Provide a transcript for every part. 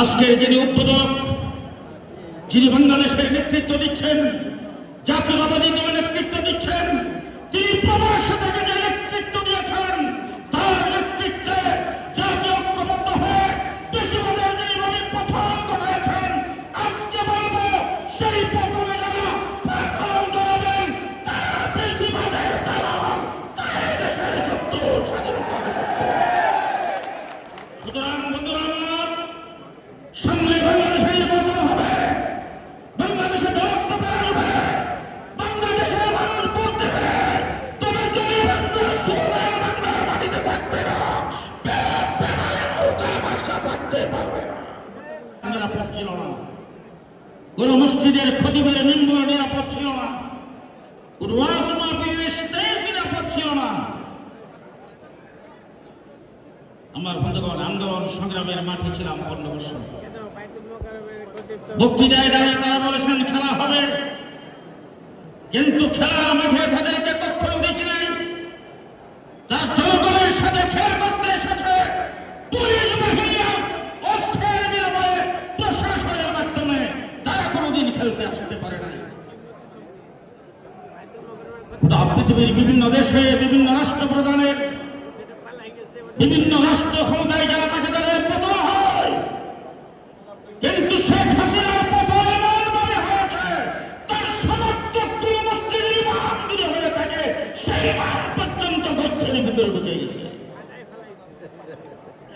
আজকে যিনি উদ্বোধক যিনি বাংলাদেশের নেতৃত্ব দিচ্ছেন জাতীয়তাবাদী দলের নেতৃত্ব দিচ্ছেন, তিনি প্রবাস থেকে যে নেতৃত্ব দিয়েছেন, তার নেতৃত্বে জাতীয় ঐক্যবদ্ধ হয়ে বেশিবাদের যেভাবে প্রথম ঘটাইছেন আজকে বলব সেই পথনে সামনে বাংলাদেশে নির্বাচন হবে। বাংলাদেশে দৌড় আসবে বাংলাদেশের মানুষ ভোট দেবে। তবে জয় বাংলা সোনার বাংলা মাটিতে থাকবে না। পেরাক পেমালে নৌকা মার্কা থাকতে পারবে না। নিরাপদ ছিল না। কোন মসজিদের খতিবের মিম্বর নিরাপদ ছিল না। কোন ওয়াজ মাহফিলের স্টেজ নিরাপদ ছিল না। আমার বন্ধুগণ আন্দোলন সংগ্রামের মাঠে ছিলাম পনেরো বছর। বক্তৃতায় দাঁড়িয়ে তারা বলেছেন খেলা হবে। কিন্তু খেলার তাদেরকে কখনো দেখি নাই। তার জনগণের সাথে খেলা করতে এসেছে। পুলিশ বাহিনী প্রশাসনের মাধ্যমে তারা কোনোদিন খেলতে আসতে পারে পৃথিবীর বিভিন্ন দেশে, বিভিন্ন রাষ্ট্রপ্রধানের, বিভিন্ন রাষ্ট্র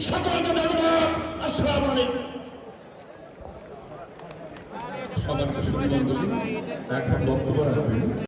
সকলকে ধন্যবাদ আসসালামু আলাইকুম। সমান্ত সুধীমণ্ডলী এখন বক্তব্য রাখবেন